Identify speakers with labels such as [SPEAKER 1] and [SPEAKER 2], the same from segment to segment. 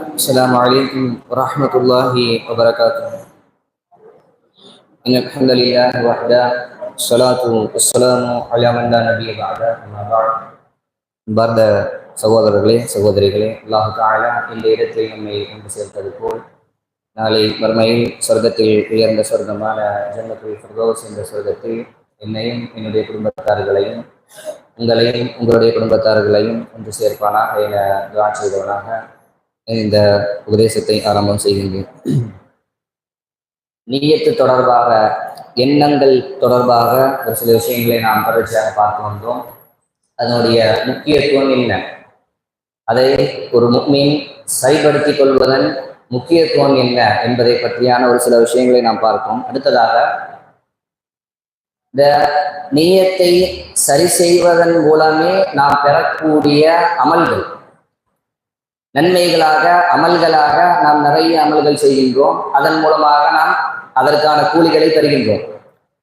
[SPEAKER 1] السلام عليكم ورحمة الله وبركاته إن الحمد لله وحده الصلاة والسلام على من لا نبي بعده أما بعد பார்ந்த சகோதரர்களே சகோதரிகளே அல்லாஹ் தாலா இந்த இடத்தில் நம்மை கொண்டு சேர்த்தது போல் நாளை மறுமையில் சொர்க்கத்தில் உயர்ந்த சொர்க்கமான ஜன்னத்துல் ஃபிர்தௌஸ் என்ற சொர்க்கத்தில் என்னையும் என்னுடைய குடும்பத்தார்களையும் உங்களையும் உங்களுடைய குடும்பத்தார்களையும் ஒன்று சேர்ப்பானாக என துவா செய்தவனாக இந்த உபதேசத்தை ஆரம்பம் செய்கின்றேன். நீயத்து தொடர்பாக எண்ணங்கள் தொடர்பாக ஒரு சில விஷயங்களை நாம் தொடர்ச்சியாக பார்த்து வந்தோம். அதனுடைய முக்கியத்துவம் என்ன? அதை ஒரு முக்மீன் சரிப்படுத்திக் கொள்வதன் முக்கியத்துவம் என்ன என்பதை பற்றியான ஒரு சில விஷயங்களை நாம் பார்த்தோம். அடுத்ததாக இந்த நீயத்தை சரி செய்வதன் மூலமே நாம் பெறக்கூடிய அமல்கள். நன்மைகளாக அமல்களாக நாம் நிறைய அமல்கள் செய்கின்றோம். அதன் மூலமாக நாம் அதற்கான கூலிகளை தருகின்றோம்.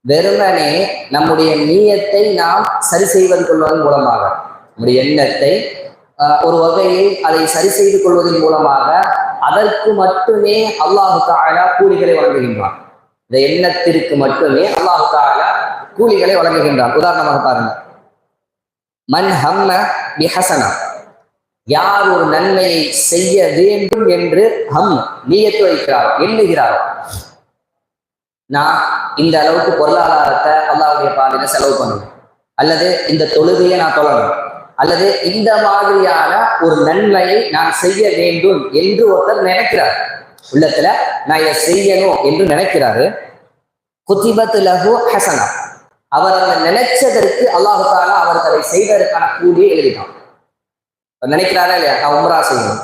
[SPEAKER 1] வெறுமனே நம்முடைய நீயத்தை நாம் சரி செய்வது கொள்வதன் மூலமாக நம்முடைய எண்ணத்தை ஒரு வகையில் அதை சரி செய்து கொள்வதன் மூலமாக அதற்கு மட்டுமே அல்லாஹு தாலா கூலிகளை வழங்குகின்றான். இந்த எண்ணத்திற்கு மட்டுமே அல்லாஹு தாலா கூலிகளை வழங்குகின்றான். உதாரணமாக பாருங்க. மன் ஹம்ம பிஹசனா யார் ஒரு நன்மையை செய்ய வேண்டும் என்று ஹம் நீயத்து வைக்கிறார் எண்ணுகிறார். நான் இந்த அளவுக்கு பொருளாதாரத்தை அல்லாவுடைய பாதையில செலவு பண்ணுவேன் அல்லது இந்த தொழுகையை நான் தொழணும் அல்லது இந்த மாதிரியான ஒரு நன்மையை நான் செய்ய வேண்டும் என்று ஒருத்தர் நினைக்கிறார். உள்ளத்துல நான் இதை செய்யணும் என்று நினைக்கிறாரு. குத்திபத்து லகு ஹசனா. அவர் அந்த நினைச்சதற்கு அல்லாஹு தாலா அவர் அதை செய்வதற்கான கூலியை எழுதினான். நினைக்கிறாரா இல்லையா? நான் உம்ரா செய்யணும்.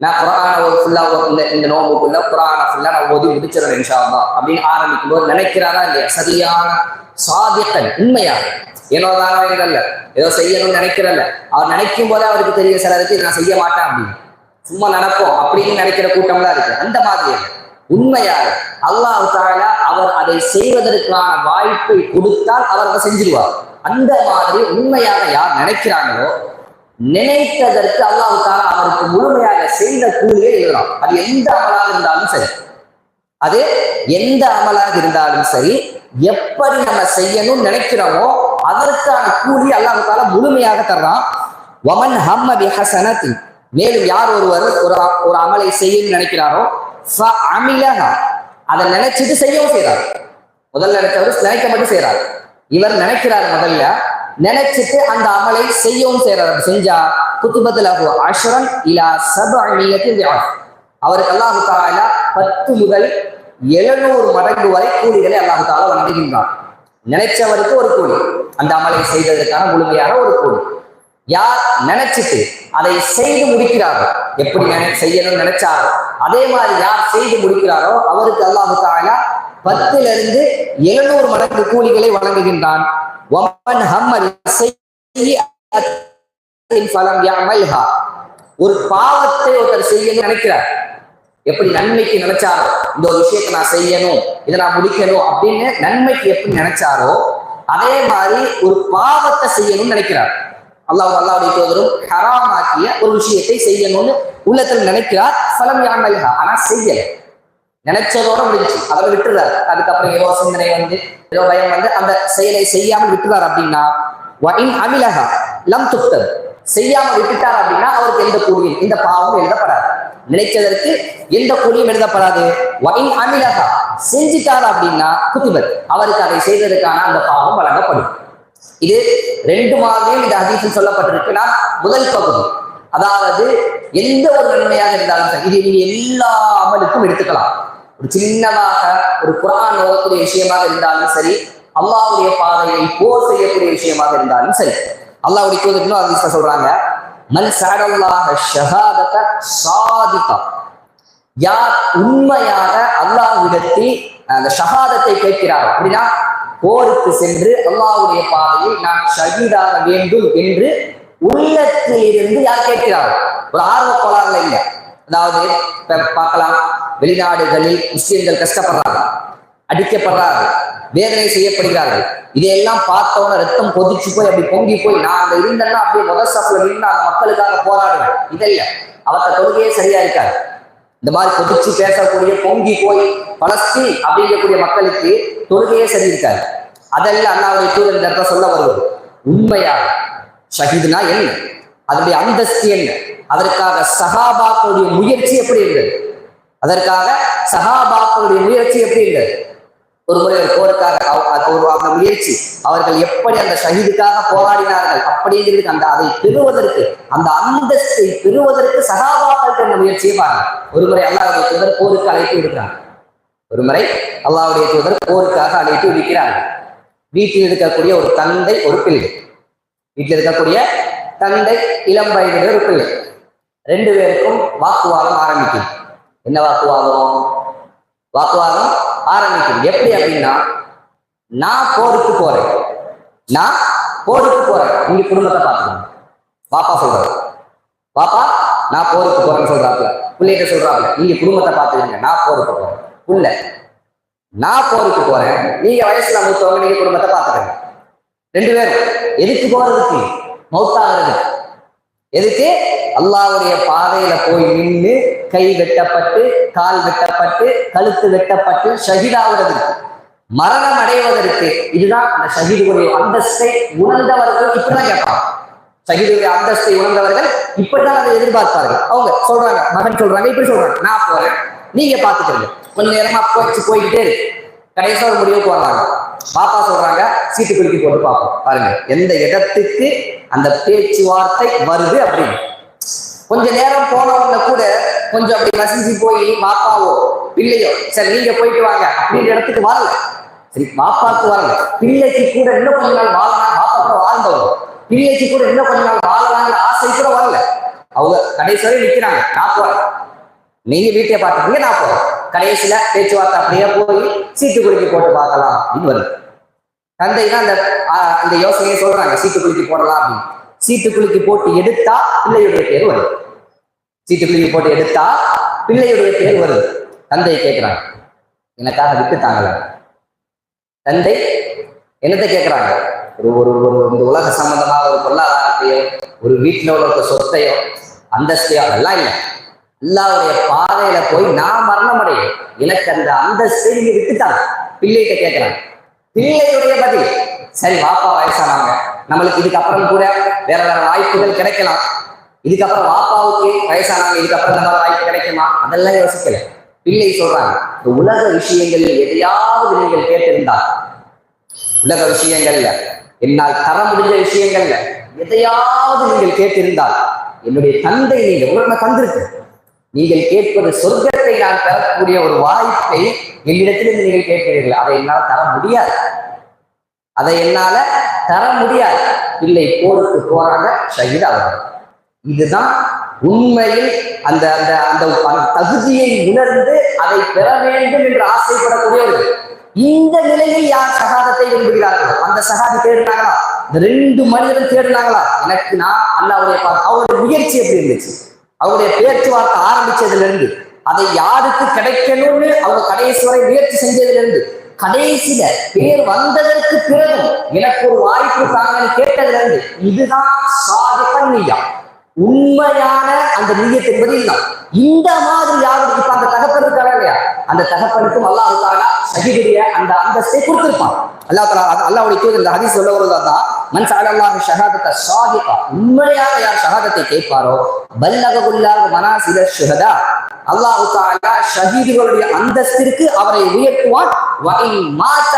[SPEAKER 1] நான் குரான ஒரு ஃபுல்லா இந்த இந்த நோம்புக்குள்ள குரான ஃபுல்லா நான் ஓதி முடிச்சிடணும் இன்ஷால்லா அப்படின்னு ஆரம்பிக்கும் போது நினைக்கிறாரா இல்லையா? சரியான சாதியத்தன் உண்மையாக ஏனோ தானோ இல்ல ஏதோ செய்யணும்னு நினைக்கிறல்ல. அவர் நினைக்கும் போது அவருக்கு தெரிய சிலருக்கு நான் செய்ய மாட்டேன் அப்படின்னு. சும்மா நடப்போம் அப்படின்னு நினைக்கிற கூட்டம்லாம் இருக்கு. அந்த மாதிரி உண்மையாக அல்லாஹ் தாலா அவர் அதை செய்வதற்கான வாய்ப்பை கொடுத்தால் அவர் அதை செஞ்சிருவார். அந்த மாதிரி உண்மையாக யார் நினைக்கிறாங்களோ நினைத்ததற்கு அல்லாஹு தாலா அவருக்கு முழுமையாக செய்த கூலியை எழுதலாம் அது எந்த அமலாக இருந்தாலும் சரி. அது எந்த அமலாக இருந்தாலும் சரி எப்படி நம்ம செய்யணும்னு நினைக்கிறோமோ அதற்கான கூலி அல்லாஹு தாலா முழுமையாக தர்றான். வமன் ஹம்ம பிஹசனத்தி மேலும் யார் ஒருவர் ஒரு ஒரு அமலை செய்யணும்னு நினைக்கிறாரோ அமிலஹா அதை நினைச்சிட்டு செய்யவும் செய்யறாரு முதல்ல நினைச்சவர் நினைக்கப்பட்டு செய்யறாரு இவர் நினைக்கிறார் முதல்ல நினைச்சிட்டு அந்த அமலை செய்யவும் செய்யறாரு. செஞ்சா குத்துபத்தில் அஷ்ரன் இலா சப அணியத்தில் அவருக்கு அல்லாஹு தாலா பத்து முதல் எழுநூறு மடங்கு வரை கூலிகளை அல்லாஹு தாலா வழங்குகின்றார் நினைச்சவருக்கு ஒரு கூலி. அந்த அமலை செய்ததற்கான முழுமையான ஒரு கூலி. யார் நினைச்சிட்டு அதை செய்து முடிக்கிறாரோ எப்படி செய்யணும்னு நினைச்சாரோ அதே மாதிரி யார் செய்து முடிக்கிறாரோ அவருக்கு அல்லாஹு தாலா பத்துல இருந்து எழுநூறு மடங்கு கூலிகளை வழங்குகின்றான். ஒரு பாவத்தை ஒருத்தர் செய்யணும்னு நினைக்கிறார். எப்படி நன்மைக்கு நினைச்சாரோ இந்த ஒரு விஷயத்த நான் செய்யணும் இதை நான் முடிக்கணும் அப்படின்னு நன்மைக்கு எப்படி நினைச்சாரோ அதே மாதிரி ஒரு பாவத்தை செய்யணும்னு நினைக்கிறார். அல்லாஹ் அல்லாவுடைய தோதரும் ஹராமாக்கிய ஒரு விஷயத்தை செய்யணும்னு உள்ளத்தில் நினைக்கிறார். பலம் யாமல்ஹா. ஆனா செய்யலை. நினைச்சதோட முடிஞ்சு அதை விட்டுறாரு. அதுக்கப்புறம் ஏதோ சிந்தனை வந்து ஏதோ பயம் வந்து அந்த செயலை செய்யாமல் விட்டுறாரு அப்படின்னா அமிலகா லம் துப்தர் செய்யாம விட்டுட்டார் அப்படின்னா அவருக்கு எந்த கூலியும் இந்த பாவமும் எழுதப்படாது. நினைச்சதற்கு எந்த கூலியும் எழுதப்படாது. வயின் அமிலகா செஞ்சிட்டார் அப்படின்னா குத்துபர். அவருக்கு அதை செய்ததற்கான அந்த பாவம் வழங்கப்படும். இது ரெண்டு மாதிரியும் இந்த ஹதீஸில் சொல்லப்பட்டிருக்குன்னா முதல் பகுதி. அதாவது எந்த ஒரு நன்மையாக இருந்தாலும் சரி இது நீங்க எல்லா அமலுக்கும் எடுத்துக்கலாம். ஒரு சின்னதாக ஒரு குரான் ஓதக்கூடிய விஷயமாக இருந்தாலும் சரி அல்லாவுடைய பாதையை போர் செய்யக்கூடிய விஷயமாக இருந்தாலும் சரி. அல்லாவுடைய தூதர்களும் ஹதீஸ்ல சொல்றாங்க மன் சாடல்லாக ஷஹாதத சாதிகா. யார் உண்மையாக அல்லாஹ்விடத்தில் அந்த ஷஹாதத்தை கேட்கிறார் அப்படின்னா போருக்கு சென்று அல்லாவுடைய பாதையில் நான் ஷஹீதாக வேண்டும் என்று உள்ளத்தில் இருந்து யார் கேட்கிறார்? ஒரு ஆர்வ கோளாறுல இல்லை. அதாவது பார்க்கலாம். வெளிநாடுகளில் முஸ்லிம்கள் கஷ்டப்படுறார்கள் அடிக்கப்படுறார்கள் வேதனை செய்யப்படுகிறார்கள். இதையெல்லாம் பார்த்தவன ரத்தம் கொதிச்சு போய் அப்படி பொங்கி போய் நான் அங்க இருந்தேன்னா அப்படியே முதல் சாப்பிட நின்று அந்த மக்களுக்காக போராடுவேன். இதல்ல அவத்த தொழுகையே சரியா இருக்காது. இந்த மாதிரி கொதிச்சு பேசக்கூடிய பொங்கி போய் பலஸ்தீன் அப்படிங்கக்கூடிய மக்களுக்கு தொழுகையே சரி இருக்காது. அதெல்லாம் அண்ணாவுடைய தூதர் இந்த இடத்துல சொல்ல வருவது உண்மையாக ஷஹீதுனா என்ன? அதனுடைய அந்தஸ்து என்ன? அதற்காக சகாபாக்களுடைய முயற்சி எப்படி இருந்தது? அதற்காக சஹாபாக்களுடைய முயற்சி எப்படி இல்லை? ஒரு முறை ஒரு போருக்காக ஒரு அந்த முயற்சி. அவர்கள் எப்படி அந்த ஷஹீதுக்காக போராடினார்கள் அப்படிங்கிறது அந்த அதை பெறுவதற்கு அந்த அந்தஸ்தை பெறுவதற்கு சகாபாக்கள் தந்த முயற்சியை பாருங்க. ஒரு முறை அல்லாவுடைய தூதர் போருக்கு அழைத்து விடுக்கிறாங்க ஒரு முறை அல்லாவுடைய தூதர் போருக்காக அழைத்து விடுக்கிறார்கள் வீட்டில் இருக்கக்கூடிய ஒரு தந்தை ஒரு பிள்ளை. வீட்டில் இருக்கக்கூடிய தந்தை இளம் வயதிலே ஒரு பிள்ளை. ரெண்டு பேருக்கும் வாக்குவாதம் ஆரம்பிக்கும். என்ன வாக்குவாதம்? வாக்குவாதம் ஆரம்பிக்கும் எப்படி அப்படின்னா நான் போருக்கு போறேன். நான் போருக்கு போறேன். நீங்க குடும்பத்தை பார்த்துக்கணும் பாப்பா சொல்றாரு. பாப்பா நான் போருக்கு போறேன்னு சொல்றாப்புல. பிள்ளைகிட்ட சொல்றாப்புல. நீங்க குடும்பத்தை பார்த்துக்கங்க. நான் போருக்கு போறேன். புள்ள நான் போருக்கு போறேன். நீங்க வயசுல மூத்தவங்க நீங்க குடும்பத்தை பார்த்துக்கங்க. ரெண்டு பேரும் எதுக்கு போறதுக்கு? மௌத்தாகிறதுக்கு. எதுக்கு? அல்லாவுடைய பாதையில போய் நின்று கை வெட்டப்பட்டு கால் வெட்டப்பட்டு கழுத்து வெட்டப்பட்டு ஷஹீதாகிறதுக்கு மரணம் அடைவதற்கு இதுதான் அந்த ஷஹீதுடைய அந்தஸ்தை உணர்ந்தவர்கள் இப்படிதான் கேட்பாங்க. ஷஹீதுடைய அந்தஸ்தை உணர்ந்தவர்கள் இப்படிதான் அதை எதிர்பார்ப்பார்கள். அவங்க சொல்றாங்க மகன் சொல்றாங்க இப்படி சொல்றாங்க. நான் போறேன். நீங்க பாத்துக்கிறீங்க கொஞ்ச நேரமா போச்சு போயிட்டே இருக்கு. கடைசியா ஒரு முடிவுக்கு வர்றாங்க பாப்பா சொல்றாங்க சீட்டு குலுக்கி போட்டு பார்ப்போம். பாருங்க எந்த இடத்துக்கு அந்த பேச்சுவார்த்தை வருது அப்படின்னு. கொஞ்ச நேரம் போனவங்க கூட கொஞ்சம் அப்படி நசிஞ்சு போய் பாப்பாவோ பிள்ளையோ சரி நீங்க போயிட்டு வாங்க அப்படின்ற இடத்துக்கு வரல. சரி பாப்பாக்கு வரல. பிள்ளைக்கு கூட இன்னும் கொஞ்ச நாள் வாழலாம் பாப்பா கூட வாழ்ந்தவங்க. பிள்ளைக்கு கூட இன்னும் கொஞ்ச நாள் வாழலாங்கிற ஆசை கூட வரல. அவங்க கடைசி வரை நிக்கிறாங்க நான் போறேன். நீங்க வீட்டை பார்த்துக்கீங்க நான் போறேன். கடைசியில பேச்சுவார்த்தை அப்படியே போய் சீட்டு குலுக்கி போட்டு பார்க்கலாம் அப்படின்னு வருது. தந்தை தான் அந்த அந்த யோசனையை சொல்றாங்க சீட்டு குலுக்கி போடலாம் அப்படின்னு. சீட்டு குலுக்கி போட்டு எடுத்தா பிள்ளையுடைய பேர் வருது. சீட்டு குலுக்கி போட்டு எடுத்தா பிள்ளையுடைய பேர் வருது. தந்தையை கேட்கிறாங்க எனக்காக விட்டுத்தாங்கள தந்தை என்னத்தை கேட்கிறாங்க ஒரு ஒரு ஒரு இந்த உலக சம்பந்தமாக ஒரு பொருளாதாரத்தையோ ஒரு வீட்டில் உள்ள ஒரு சொத்தையோ அந்தஸ்தையோ அதெல்லாம் இல்லை. அல்லாவுடைய பாதையில போய் நான் மரணம் எனக்கு அந்த அந்தஸ்தை நீங்க விட்டுட்டாங்க பிள்ளைகிட்ட கேட்கிறாங்க பிள்ளையுடைய பதில். சரி வாப்பா வயசானவங்க. நம்மளுக்கு இதுக்கப்புறம் கூட வேற வேற வாய்ப்புகள் கிடைக்கலாம். இதுக்கப்புறம் வாப்பாவுக்கு வயசானவங்க இதுக்கப்புறம் நம்ம வாய்ப்பு கிடைக்குமா? அதெல்லாம் யோசிக்கல. பிள்ளை சொல்றாங்க இந்த உலக விஷயங்களில் எதையாவது நீங்கள் கேட்டிருந்தால் உலக விஷயங்கள்ல என்னால் தர முடிஞ்ச விஷயங்கள்ல எதையாவது நீங்கள் கேட்டிருந்தால் என்னுடைய தந்தை நீங்கள் உங்களுக்கு தந்திருக்கு நீங்கள் கேட்பது சொர்க்கத்தை நான் தரக்கூடிய ஒரு வாய்ப்பை என்னிடத்திலிருந்து நீங்கள் கேட்கிறீர்கள். அதை என்னால் தர முடியாது. அதை என்னால தர முடியாது. இல்லை போருக்கு போறாங்க ஷஹீதாகிறாங்க இதுதான் உண்மையில் அந்த அந்த அந்த தகுதியை உணர்ந்து அதை பெற வேண்டும் என்று ஆசைப்படக்கூடியவர்கள். இந்த நிலையில் யார் சகாதத்தை விரும்புகிறார்களோ அந்த சகாதி தேடினாங்களா? ரெண்டு மனிதர்கள் தேடினாங்களா? எனக்கு நான் அல்லாவுடைய பா- அவருடைய முயற்சி எப்படி இருந்துச்சு? அவருடைய பேச்சுவார்த்தை ஆரம்பிச்சதுல இருந்து அதை யாருக்கு கிடைக்கணும்னு அவங்க கடைசி வரை முயற்சி செஞ்சதுல இருந்து கடைசியில பேர் வந்ததற்கு பிறகு எனக்கு ஒரு வாய்ப்பு தாங்கன்னு கேட்டதுல இருந்து இதுதான் சாதிப்பன் நீயா உண்மையான அந்த நீயத் என்பது இல்லை. இந்த மாதிரி யாருக்கு இப்ப அந்த தகப்பனுக்கு இல்லையா? அந்த தகப்பனுக்கும் அல்லாஹ் தாலா சகிதிரிய அந்த அந்தஸ்தை கொடுத்திருப்பான். அல்லா தாலா அல்லாவுடைய தூதர் இந்த ஹதீஸ் சொல்ல வருவதுதான் மன் சாலல்லாஹு ஷஹாதத்தை சாதிகா உண்மையாக யார் ஷஹாதத்தை கேட்பாரோ பல்லககுல்லாஹு மனாசில ஷுஹதா அல்லாஹ் தாலா ஷஹீதுகளுடைய அந்தஸ்திற்கு அவரை உயர்த்துவான் வ இன் மாத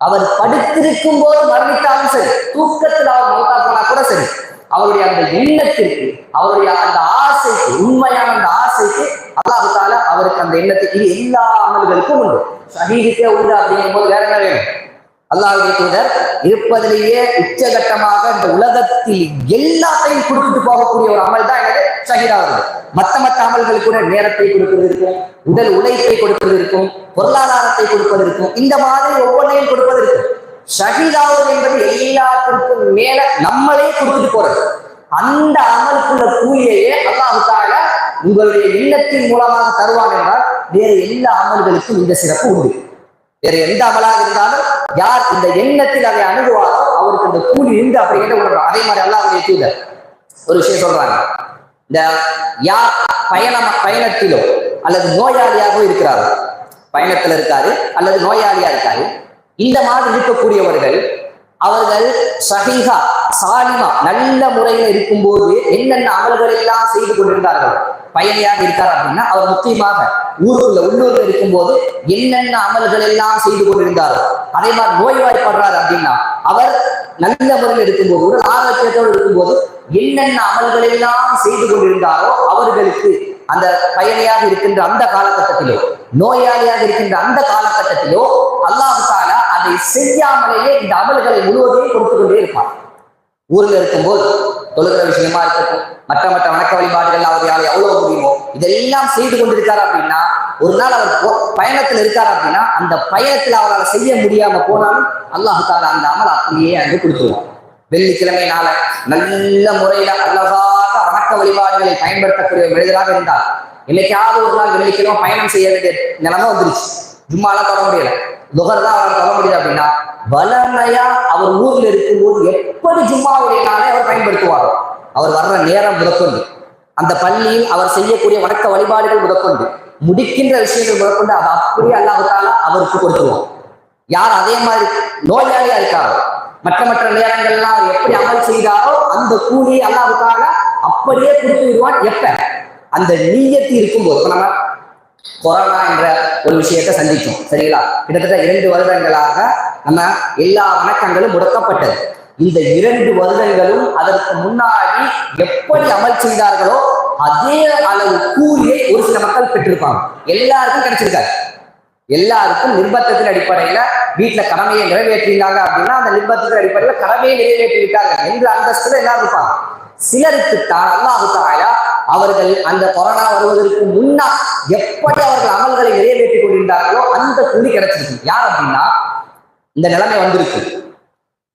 [SPEAKER 1] அவர் படுத்திருக்கும் போது மரணித்தாலும் சரி தூக்கத்தில் அவர் மௌத்தா போனா கூட சரி அவருடைய அந்த எண்ணத்திற்கு அவருடைய அந்த ஆசைக்கு உண்மையான அந்த ஆசைக்கு அல்லாஹ் தாலா அவருக்கு அந்த எண்ணத்துக்கு இது எல்லா அமல்களுக்கும் உண்டு ஷஹீதுக்கே உண்டு அப்படிங்கும் போது வேற என்ன வேணும் அல்லாஹ் தூதர் இருப்பதிலேயே உச்சகட்டமாக இந்த உலகத்தில் எல்லாத்தையும் கொடுத்துட்டு போகக்கூடிய ஒரு அமல் தான் எனக்கு ஷஹீதாகிறது மத்த மத்த அமல்கள் கூட நேரத்தை கொடுப்பது இருக்கும் உடல் உழைப்பை கொடுப்பது இருக்கும் பொருளாதாரத்தை கொடுப்பது இருக்கும் இந்த மாதிரி ஒவ்வொன்றையும் கொடுப்பது இருக்கும். ஷஹீதாவது என்பது எல்லாத்திற்கும் மேல நம்மளே கொடுத்துட்டு போறது. அந்த அமலுக்குள்ள கூலியையே அல்லாவுக்காக உங்களுடைய எண்ணத்தின் மூலமாக தருவான் என்றால் வேறு எல்லா அமல்களுக்கும் இந்த சிறப்பு உண்டு. வேற எந்த அமலாக இருந்தாலும் யார் இந்த எண்ணத்தில் அதை அணுகுவாரோ அவருக்கு இந்த கூலி இருந்து அப்படிங்கிற உணர்வு அதே மாதிரி அல்லாஹ்வுடைய தூதர். ஒரு விஷயம் சொல்றாங்க. இந்த யார் பயணம் பயணத்திலோ அல்லது நோயாளியாகவும் இருக்கிறாரோ பயணத்துல இருக்காரு அல்லது நோயாளியா இருக்காரு இந்த மாதிரி இருக்கக்கூடியவர்கள் அவர்கள் சஹீஹா சாலிமா நல்ல முறையில் இருக்கும்போது என்னென்ன அமல்கள் எல்லாம் செய்து கொண்டிருந்தார்கள்? பயணியாக இருக்கார் அப்படின்னா அவர் முக்கியமாக ஊருக்குள்ள உள்ளூர்ல இருக்கும்போது என்னென்ன அமல்கள் எல்லாம் செய்து கொண்டிருந்தாரோ அதே மாதிரி நோய்வாய்ப்படுறாரு அப்படின்னா அவர் நல்ல முறையில் இருக்கும்போது ஒரு ஆரோக்கியத்தோடு இருக்கும்போது என்னென்ன அமல்கள் எல்லாம் செய்து கொண்டிருந்தாரோ அவர்களுக்கு அந்த பயணியாக இருக்கின்ற அந்த காலகட்டத்திலோ நோயாளியாக இருக்கின்ற அந்த காலகட்டத்திலோ அல்லாஹு தாலா அதை செய்யாமலேயே இந்த அமல்களை முழுவதையும் கொடுத்து கொண்டே இருப்பான் ஊர்ல இருக்கும்போது தொழுகிற விஷயமா இருக்கட்டும் மற்ற மற்ற வணக்க வழிபாடுகள் இதெல்லாம் செய்து கொண்டிருக்காரு அப்படின்னா ஒரு நாள் அவர் பயணத்தில் பயணத்துல இருக்காரு அப்படின்னா அந்த பயணத்துல அவரால் செய்ய முடியாம போனாலும் அல்லாஹு தாலா அந்த அமல் அப்படியே அங்கு கொடுத்துருவான். வெள்ளிக்கிழமை நாள நல்ல முறையில அழகாக வணக்க வழிபாடுகளை பயன்படுத்தக்கூடிய மனிதராக இருந்தார். என்னைக்காவது ஒரு நாள் வெள்ளிக்கிழமை பயணம் செய்ய வேண்டிய நிலைமை வந்துருச்சு. ஜும்மாலாம் தொட முடியல. துகர் தான் அவர் தொட முடியல அப்படின்னா வளமையா அவர் ஊர்ல இருக்கும்போது எப்படி ஜும்மாவுடைய நாளை அவர் பயன்படுத்துவார் அவர் வர்ற நேரம் முதற்கொண்டு. அந்த பள்ளியில் அவர் செய்யக்கூடிய வணக்க வழிபாடுகள் முதற்கொண்டு முடிக்கின்ற விஷயங்கள் முதற்கொண்டு அதை அப்படியே அல்லாவிட்டால அவருக்கு கொடுத்துருவோம் யார் அதே மாதிரி நோயாளியா இருக்காரோ மற்ற மற்ற நேரங்கள்லாம் அவர் எப்படி அமல் செய்தாரோ அந்த கூலியை அல்லாஹால அப்படியே கொடுத்து விடுவான் எப்ப? அந்த நீயத்து இருக்கும்போது. இப்ப நம்ம கொரோனா என்ற ஒரு விஷயத்தை சந்திச்சோம் சரிங்களா? கிட்டத்தட்ட இரண்டு வருடங்களாக நம்ம எல்லா வணக்கங்களும் முடக்கப்பட்டது. இந்த இரண்டு வருடங்களும் அதற்கு முன்னாடி எப்படி அமல் செய்தார்களோ அதே அளவு கூலியை ஒரு சில மக்கள் பெற்றிருப்பாங்க. எல்லாருக்கும் கிடைச்சிருக்காரு எல்லாருக்கும் நிர்பந்தத்தின் அடிப்படையில வீட்டுல கடமையை நிறைவேற்றினாங்க அப்படின்னா அந்த நிர்பந்தத்தின் அடிப்படையில கடமையை நிறைவேற்றி விட்டாங்க என்ற அந்தஸ்துல எல்லாரும் இருப்பாங்க. சிலருக்கு தான் அல்லாஹு அவர்கள் அந்த கொரோனா வருவதற்கு முன்னா எப்படி அவர்கள் அமல்களை நிறைவேற்றி கொண்டிருந்தார்களோ அந்த கூலி கிடைச்சிருக்கு. யார் அப்படின்னா இந்த நிலைமை வந்திருக்கு.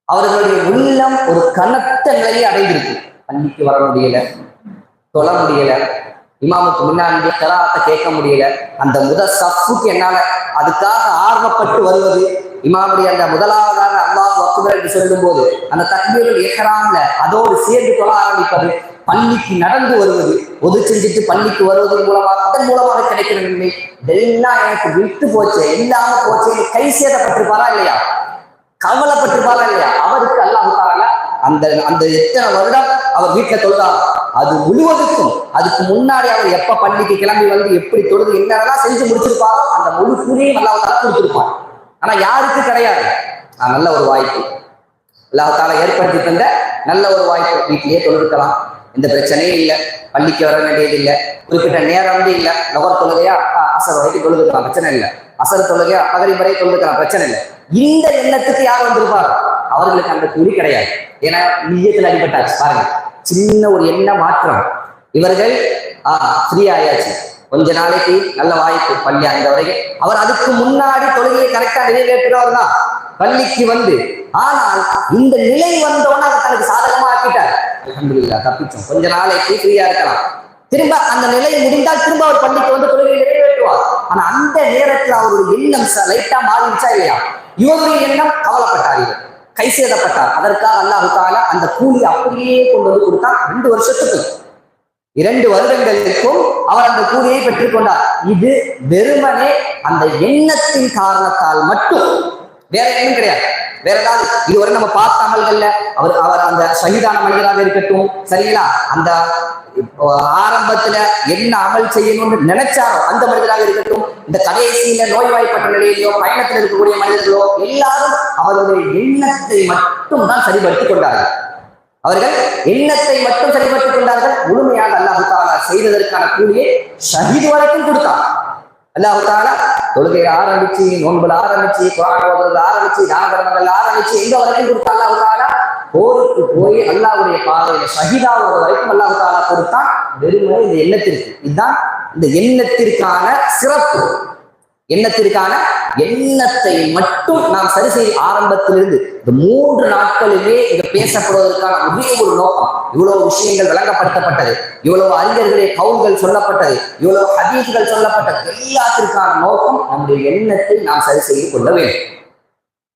[SPEAKER 1] அவர்களுடைய உள்ளம் ஒரு கனத்த நிலையை அடைந்திருக்கு. பள்ளிக்கு வர முடியல தொழ முடியல இமாமுக்கு முன்னாடி கராத்தை கேட்க முடியல. அந்த முத சப்புக்கு என்னால அதுக்காக ஆர்வப்பட்டு வருவது இமாமுடைய அந்த முதலாவதாக அல்லாஹ் அக்பர் என்று சொல்லும் போது அந்த தக்பீரில் ஏக்கராம்ல அதோடு சேர்ந்து தொழ ஆரம்பிப்பது பள்ளிக்கு நடந்து வருவது ஒது செஞ்சுட்டு பள்ளிக்கு வருவதன் மூலமாக அதன் மூலமாக கிடைக்கிற நன்மை இதெல்லாம் எனக்கு விட்டு போச்சு இல்லாம போச்சு கை சேதப்பட்டிருப்பாரா இல்லையா? கவலைப்பட்டிருப்பாரா இல்லையா? அவருக்கு அல்லாஹ் அந்த அந்த எத்தனை வருடம் அவர் வீட்டுல தொழுதார். அது முழுவதுக்கும் அதுக்கு முன்னாடி அவர் எப்ப பள்ளிக்கு கிளம்பி வந்து எப்படி தொழுது என்னென்னலாம் செஞ்சு முடிச்சிருப்பாரோ அந்த முழு கூலியும் அல்லாஹ் தாலா கொடுத்திருப்பார். ஆனா யாருக்கு கிடையாது? நல்ல ஒரு வாய்ப்பு. அல்லாஹ் தாலா ஏற்படுத்தி தந்த நல்ல ஒரு வாய்ப்பு. வீட்டிலேயே தொழுதுக்கலாம். எந்த பிரச்சனையும் இல்லை. பள்ளிக்கு வர வேண்டியது இல்லை. குறிப்பிட்ட நேரம் வந்து இல்லை. நகர் தொழுகையா ஆஹ் அசர் வரைக்கும் தொழுதுக்கலாம். பிரச்சனை இல்லை. அசர் தொழுகையா பகரி வரை தொழுதுக்கலாம் பிரச்சனை இல்லை. இந்த எண்ணத்துக்கு யார் வந்திருப்பார்? அவர்களுக்கு அந்த கூலி கிடையாது. ஏன்னா நிஜத்தில் அடிபட்டாச்சு பாருங்க. சின்ன ஒரு எண்ண மாற்றம் இவர்கள் ஆஹ் ஃப்ரீ ஆயாச்சு. கொஞ்ச நாளைக்கு நல்ல வாய்ப்பு பள்ளி அந்த வரைக்கும். அவர் அதுக்கு முன்னாடி தொழுகையை கரெக்டா நிறைவேற்றுறவர் தான். பள்ளிக்கு வந்து. ஆனால் இந்த நிலை வந்தோன்னு அதை தனக்கு சாதகமா ஆக்கிட்டார் அலமதுல்லா தப்பிச்சோம். கொஞ்ச நாளைக்கு ஃப்ரீயா இருக்கலாம். திரும்ப அந்த நிலை முடிந்தால் திரும்ப அவர் பள்ளிக்கு வந்து தொழுகை நிறைவேற்றுவார். ஆனா அந்த நேரத்தில் அவருடைய எண்ணம் லைட்டா மாறிடுச்சா இல்லையா? இவருடைய எண்ணம் கவலைப்பட்டார் இவர் கை சேதப்பட்டார். அதற்காக அல்லாஹு தாலா அந்த கூலி அப்படியே கொண்டு வந்து கொடுத்தார் ரெண்டு வருஷத்துக்கு. இரண்டு வருடங்களுக்கும் அவர் அந்த கூலியை பெற்றுக்கொண்டார் இது வெறுமனே அந்த எண்ணத்தின் காரணத்தால் மட்டும். வேற எதுவும் கிடையாது. வேற ஏதாவது இதுவரை நம்ம பார்த்த அமல்கள்ல அவர் அவர் அந்த சகிதான மனிதராக இருக்கட்டும் சரிங்களா? அந்த ஆரம்பத்துல என்ன அமல் செய்யணும்னு நினைச்சாரோ அந்த மனிதராக இருக்கட்டும் இந்த கடைசியில நோய்வாய்ப்பட்ட நிலையிலோ பயணத்தில் இருக்கக்கூடிய மனிதர்களோ எல்லாரும் அவருடைய எண்ணத்தை மட்டும் தான் சரிபடுத்திக் கொண்டார்கள். அவர்கள் எண்ணத்தை மட்டும் சரிபடுத்திக் கொண்டார்கள். முழுமையாக அல்லாஹு தாலா செய்ததற்கான கூலியை ஷஹீது வரைக்கும் கொடுத்தார் அல்லாஹு தாலா தொழுகை ஆரம்பிச்சு நோன்புல ஆரம்பிச்சு குரான் ஓதுறது ஆரம்பிச்சு நாகரணங்கள் ஆரம்பிச்சு எங்க வரைக்கும் கொடுத்தா அல்லாஹு தாலா போருக்கு போய் அல்லாவுடைய பாதையில ஷஹீதாவது வரைக்கும் அல்லாஹு தாலா கொடுத்தான் வெறுமனே இந்த எண்ணத்திற்கு இதுதான் இந்த எண்ணத்திற்கான சிறப்பு. எண்ணத்திற்கான எண்ணத்தை மட்டும் நாம் சரி செய்ய ஆரம்பத்திலிருந்து இந்த மூன்று நாட்களிலே இங்க பேசப்படுவதற்கான ஒரே ஒரு நோக்கம் இவ்வளவு விஷயங்கள் விளங்கப்படுத்தப்பட்டது இவ்வளவு அறிஞர்களே கவுல்கள் சொல்லப்பட்டது இவ்வளவு ஹதீஸ்கள் சொல்லப்பட்டது எல்லாத்திற்கான நோக்கம் நம்முடைய எண்ணத்தை நாம் சரி செய்து கொள்ள வேண்டும்.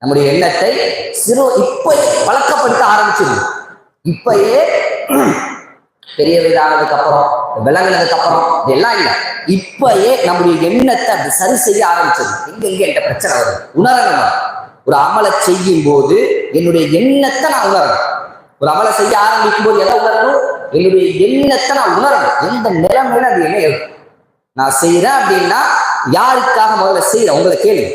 [SPEAKER 1] நம்முடைய எண்ணத்தை சிறு இப்ப பழக்கப்படுத்த ஆரம்பிச்சிருந்தோம் இப்பயே பெரிய வீடானதுக்கு அப்புறம் விளங்குனதுக்கு அப்புறம் இதெல்லாம் இல்லை. இப்பயே நம்முடைய எண்ணத்தை அப்படி சரி செய்ய ஆரம்பிச்சது. எங்க எங்க என்ற பிரச்சனை வருது. உணரணும் ஒரு அமலை செய்யும் போது என்னுடைய எண்ணத்தை நான் உணரணும். ஒரு அமலை செய்ய ஆரம்பிக்கும் போது எதை உணரணும்? என்னுடைய எண்ணத்தை நான் உணரணும். எந்த நிலைமையில அது என்ன இருக்கும்? நான் செய்யறேன் அப்படின்னா யாருக்காக முதல்ல செய்யறேன் உங்களை கேளு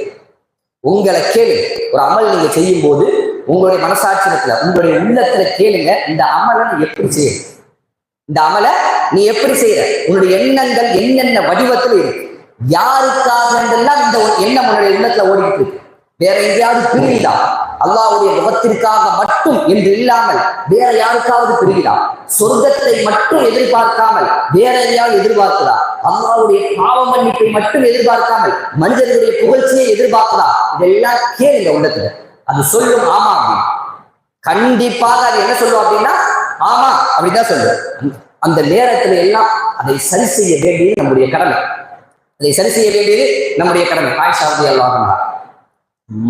[SPEAKER 1] உங்களை கேளு ஒரு அமல் நீங்க செய்யும் போது உங்களுடைய மனசாட்சியத்துல உங்களுடைய உள்ளத்துல கேளுங்க இந்த அமலை எப்படி செய்யணும்? இந்த அமலை நீ எப்படி செய்யற உன்னுடைய எண்ணங்கள் என்னென்ன வடிவத்துல இருக்கு? யாருக்காக இந்த ஒரு எண்ணம் உன்னுடைய எண்ணத்துல ஓடிட்டு இருக்கு? வேற எங்கேயாவது பிரியுதா? அல்லாவுடைய முகத்திற்காக மட்டும் என்று இல்லாமல் வேற யாருக்காவது பிரியுதா? சொர்க்கத்தை மட்டும் எதிர்பார்க்காமல் வேற எதையாவது எதிர்பார்க்கிறா அல்லாவுடைய பாவ மன்னிப்பை மட்டும் எதிர்பார்க்காமல் மனிதர்களுடைய புகழ்ச்சியை எதிர்பார்க்கிறா இதெல்லாம் கேளுங்க உள்ளத்துல. அது சொல்லும் ஆமா அப்படின்னு கண்டிப்பாக அது என்ன சொல்லும் அப்படின்னா ஆமா அப்படிதான் சொல்லும் அந்த நேரத்துல எல்லாம் அதை சரி செய்ய வேண்டியது நம்முடைய கடமை. அதை சரி செய்ய வேண்டியது நம்முடைய கடமை. ஆயிஷாவதி அல்லாஹா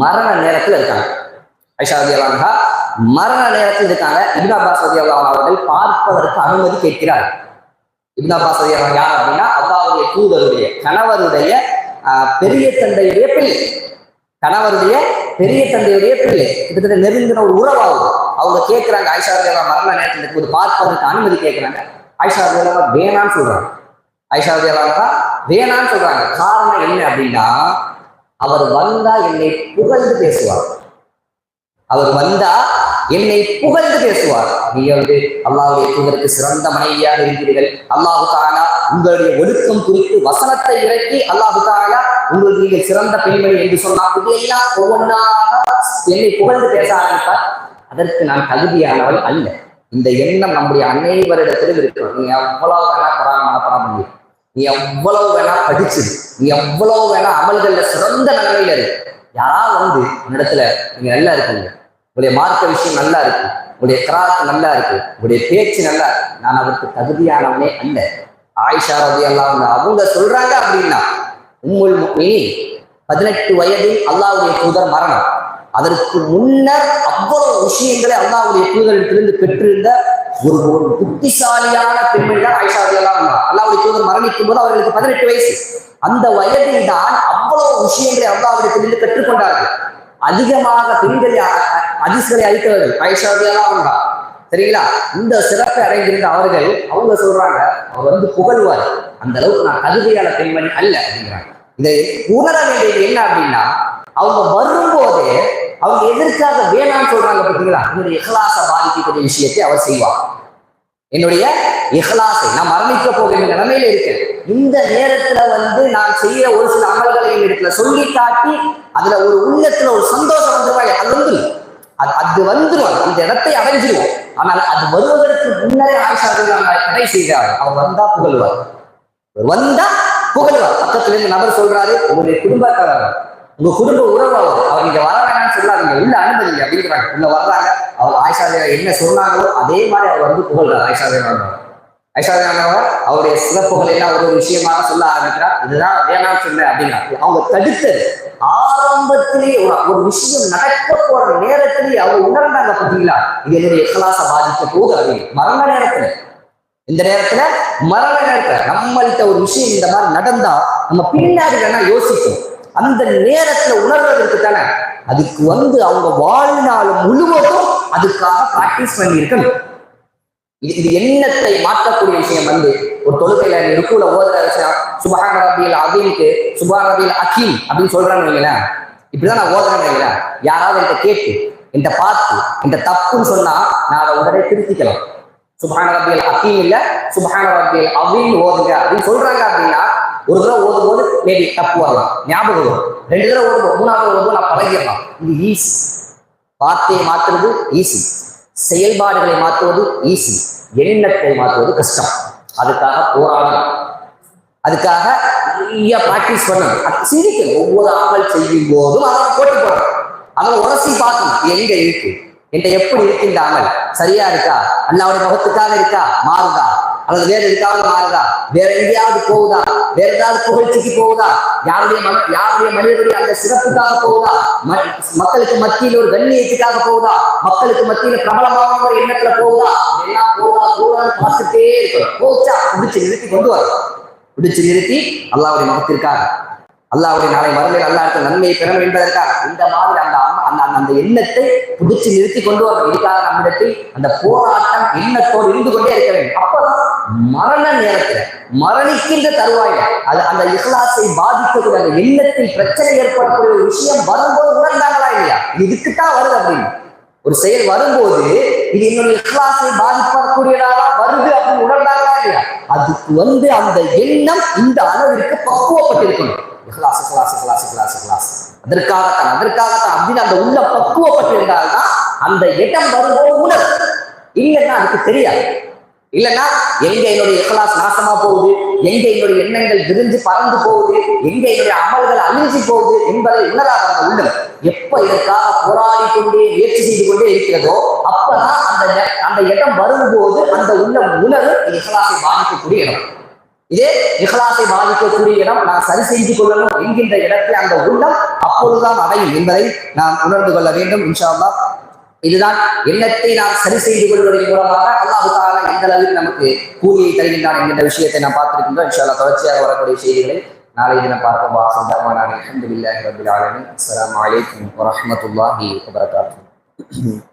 [SPEAKER 1] மரண நேரத்துல இருக்காங்க. ஐஷாவதி அல்லாஹா மரண நேரத்தில் இருக்காங்க. இப்னா பாசதி ரதி அவர்கள் பார்ப்பதற்கு அனுமதி கேட்கிறார். இப்னா பாசதி அல்லா யார் அப்படின்னா அல்லாவுடைய தூதருடைய கணவருடைய பெரிய தந்தையுடைய பிள்ளை. கணவருடைய பெரிய தந்தையுடைய பிள்ளை. கிட்டத்தட்ட நெருங்கின ஒரு உறவாகும். அவங்க கேட்குறாங்க ஆயிஷா தேவா மரண நேரத்தில் இருக்கும்போது பார்ப்பதற்கு அனுமதி கேட்குறாங்க ஆயிஷா தேவா வேணான்னு சொல்றாங்க. ஆயிஷா ரதியல்லா வேணான்னு சொல்றாங்க. காரணம் என்ன அப்படின்னா அவர் வந்தா என்னை புகழ்ந்து பேசுவார். அவர் வந்தா என்னை புகழ்ந்து பேசுவார். நீங்க வந்து அல்லாவுடைய தூதருக்கு சிறந்த மனைவியாக இருக்கிறீர்கள். அல்லாஹு தாலா உங்களுடைய ஒழுக்கம் குறித்து வசனத்தை இறக்கி அல்லாஹு தாலா உங்களுக்கு நீங்கள் சிறந்த பெண்மணி என்று சொன்னால் இதையெல்லாம் ஒவ்வொன்றாக என்னை புகழ்ந்து பேச ஆரம்பித்தார் அதற்கு நான் தகுதியானவள் அல்ல. இந்த எண்ணம் நம்முடைய அனைவரிடத்திலும் இருக்கிறோம் நீ எவ்வளவு வேணா குரான் முடியும். நீ எவ்வளவு வேணா படிச்சிரு நீ எவ்வளவு வேணா அமல்கள்ல சிறந்த நிலைமையில இருக்கு யாராவது வந்து இடத்துல நீங்க நல்லா இருக்கீங்க. உங்களுடைய மார்க்க விஷயம் நல்லா இருக்கு. உங்களுடைய கிராத்து நல்லா இருக்கு. உங்களுடைய பேச்சு நல்லா இருக்கு. நான் அதற்கு தகுதியானவனே அல்ல. ஆயிஷா ரவி அல்லாஹ் அவங்க சொல்றாங்க அப்படின்னா உம்முல் பதினெட்டு வயதில் அல்லாவுடைய தூதர் மரணம். அதற்கு முன்னர் விஷயங்களை அல்லாவுடைய தூதரிடத்திலிருந்து பெற்றிருந்த ஒரு ஒரு புத்திசாலியான பெண்மணி தான் ஆயிஷா ரதி அல்லாஹ் தூதர் மரணிக்கும் போது அவர்களுக்கு பதினெட்டு வயசு. அந்த வயதில் தான் அவ்வளவு விஷயங்களை அல்லாஹ்விடத்திலிருந்து கற்றுக்கொண்டார்கள். அதிகமாக பெண்களை அதிர்ஷ்களை அளித்தவர்கள் ஆயிஷா ரதி சரிங்களா? இந்த சிறப்பை அடைந்திருந்த அவர்கள் அவங்க சொல்றாங்க அவர் வந்து புகழ்வார். அந்த அளவுக்கு நான் தகுதியான பெண்மணி அல்ல அப்படிங்கிறாங்க. இதை உணர வேண்டியது என்ன அப்படின்னா அவங்க வரும்போதே அவங்க எதற்காக வேணாம்னு சொல்றாங்க பார்த்தீங்களா? என்னுடைய இஹலாசை பாதிக்கக்கூடிய விஷயத்தை அவர் செய்வார். என்னுடைய இஹலாசை நான் மரணிக்க போகிற நிலைமையில இருக்கேன். இந்த நேரத்துல வந்து நான் செய்யற ஒரு சில அமல்களை இடத்துல சொல்லி காட்டி அதுல ஒரு உள்ளத்துல ஒரு சந்தோஷம் வந்துருவாங்க அது வந்துடும் அது அது வந்துடும் அந்த இடத்தை அடைஞ்சிருவோம். ஆனால் அது வருவதற்கு முன்னரே ஆயிஷா தடை செய்கிறார். அவர் வந்தா புகழ்வார். வந்தா புகழ்வார். பக்கத்துல இருந்து நபர் சொல்றாரு உங்களுடைய குடும்பக்காரர் உங்க குடும்ப உறவு அவர் நீங்க வர வேணாம்னு சொல்லாதீங்க. உள்ள அனுமதிங்க அப்படிங்கிறாங்க. உள்ள வர்றாங்க. அவர் ஆயிஷா ரலியல்லாஹு என்ன சொன்னாங்களோ அதே மாதிரி அவர் வந்து புகழ்றார் ஆயிஷா ரலியல்லாஹு ஐஷா ரலியல்லாஹு அவருடைய சிறப்புகள் எல்லாம் ஒரு ஒரு விஷயமாக சொல்ல ஆரம்பிக்கிறார். இதுதான் வேணாம்னு சொல்ல அப்படின்னா அவங்க தடுத்தது. ஆரம்பத்திலேயே ஒரு ஒரு விஷயம் நடக்க போற நேரத்திலேயே அவங்க உணர்ந்தாங்க பார்த்தீங்களா? இது என்னுடைய எக்கலாச பாதிக்க போகுது. அப்படின்னு மரண நேரத்துல. இந்த நேரத்துல மரண நேரத்துல நம்மள்கிட்ட ஒரு விஷயம் இந்த மாதிரி நடந்தா நம்ம பின்னாடி வேணா யோசிக்கும் அந்த நேரத்துல உணர்வதற்கு தானே? அதுக்கு வந்து அவங்க வாழ்நாள் முழுவதும் அதுக்காக ப்ராக்டிஸ் பண்ணியிருக்கணும். இது இது எண்ணத்தை மாற்றக்கூடிய விஷயம் வந்து ஒரு தொழுகையில நீ ஓதுற விஷயம். சுபஹான ரபியில் அதீனுக்கு சுபஹான ரபியில் அகீம் அப்படின்னு சொல்றாங்க வைங்களேன். இப்படிதான் நான் ஓதுறேன் வைங்களேன். யாராவது என்கிட்ட கேட்டு என்கிட்ட பார்த்து என்கிட்ட தப்புன்னு சொன்னா நான் அதை உடனே திருத்திக்கலாம். சுபான ரப்பியல் அக்கீம் இல்ல சுபான ரப்பியல் அபீன் ஓதுங்க. அப்படின்னு சொல்றாங்க அப்படின்னா ஒரு தடவை ஓதும் போது மேபி தப்பு வரலாம். ஞாபகம் வரும். ரெண்டு தடவை ஓதும் மூணாவது ஓதும் நான் பழகிடலாம். இது ஈஸி வார்த்தையை மாற்றுறது ஈஸி செயல்பாடுகளை மாற்றுவது ஈஸி எண்ணத்தை மாற்றுவது கஷ்டம். அதுக்காக போராடணும். அதுக்காக நிறைய பிராக்டிஸ் பண்ணணும். அது சிந்திக்கணும் ஒவ்வொரு அமல் செய்யும் போதும் அதை போட்டு போடணும் அதை உரசி பார்க்கணும். எங்க இருக்கு? என்கிட்ட எப்படி இருக்கு அமல் சரியா இருக்கா? அல்லாவுடைய முகத்துக்காக இருக்கா? மாறுதா? அல்லது வேற எதுக்காக மாறுதா? வேற எங்கேயாவது போகுதா? வேற ஏதாவது புகழ்ச்சிக்கு போகுதா? யாருடைய யாருடைய மனிதனுடைய அந்த சிறப்புக்காக போகுதா? ம- மக்களுக்கு மத்தியில் ஒரு கண்ணியத்துக்காக போகுதா? மக்களுக்கு மத்தியில பிரபலமான ஒரு எண்ணத்துல போகுதா? எல்லாம் போகுதா? போகுதான்னு பார்த்துட்டே இருக்கணும். போச்சா? முடிச்சு நிறுத்தி கொண்டு வரும் முடிச்சு நிறுத்தி அல்லாவுடைய முகத்திற்காக. அல்லாவுடைய நாளை மறுமையில் அல்லாஹ்வுக்கு நன்மையை பெறணும் என்பதற்காக. இந்த மாதிரி அந்த அந்த எண்ணத்தை பிடிச்சு நிறுத்தி கொண்டு வரணும் இதுக்காக நம்மிடத்தில் அந்த போராட்டம் எண்ணத்தோடு இருந்து கொண்டே இருக்க வேண்டும். அப்பதான் மரண நேரத்துல மரணிக்கின்ற தருவாயில அது அந்த இஸ்லாத்தை பாதிக்கக்கூடிய அந்த எண்ணத்தில் பிரச்சனை ஏற்படக்கூடிய ஒரு விஷயம் வரும்போது உணர்ந்தாங்களா இல்லையா? இதுக்குத்தான் வருது அப்படின்னு. ஒரு செயல் வரும்போது இது என்னுடைய இஹ்லாஸை பாதிப்பக்கூடியதாக வருது அப்படின்னு உணர்ந்தாங்களா இல்லையா? அதுக்கு வந்து அந்த எண்ணம் இந்த அளவிற்கு பக்குவப்பட்டிருக்கணும். இஹ்லாஸ் இஹ்லாஸ் இஹ்லாஸ் இஹ்லாஸ் இஹ்லாஸ் அதற்காகத்தான் அதற்காகத்தான் அப்படின்னு அந்த உள்ள பக்குவப்பட்டிருந்தால்தான் அந்த இடம் வரும்போது உணர். இல்லைன்னா அதுக்கு தெரியாது. இல்லைன்னா எங்க என்னுடைய இஹ்லாஸ் நாசமா போகுது? எங்க என்னுடைய எண்ணங்கள் விரிஞ்சு பறந்து போகுது? எங்க என்னுடைய அமல்கள் அழிஞ்சு போகுது என்பதை உணராத அந்த உள்ளம் எப்ப இதற்காக போராடி கொண்டே முயற்சி செய்து கொண்டே இருக்கிறதோ அப்பதான் அந்த அந்த இடம் வரும்போது அந்த உள்ளம் உணர்வு இது இஹ்லாஸை பாதிக்கக்கூடிய இடம். இதே இஹலாசை பாதிக்கக்கூடிய இடம் நான் சரி செய்து கொள்ளணும் என்கின்ற இடத்தை அந்த உள்ளம் அப்பொழுதுதான் அடையும் என்பதை நாம் உணர்ந்து கொள்ள வேண்டும் இன்ஷா இதுதான் எண்ணத்தை நாம் சரி செய்து கொள்வதன் மூலமாக அல்லாஹு தாலா எந்த அளவுக்கு நமக்கு கூலியை தருகின்றான் என்கின்ற விஷயத்தை நாம் பார்த்திருக்கின்றோம். இன்ஷா தொடர்ச்சியாக வரக்கூடிய செய்திகளை நாளை தினம் பார்ப்போம். வாசல் தர்மான் அஹமதுல்லாஹி ரபுல் ஆலமின். அஸ்லாம் வலைக்கம் வரமத்துல்லாஹி வபரகாத்து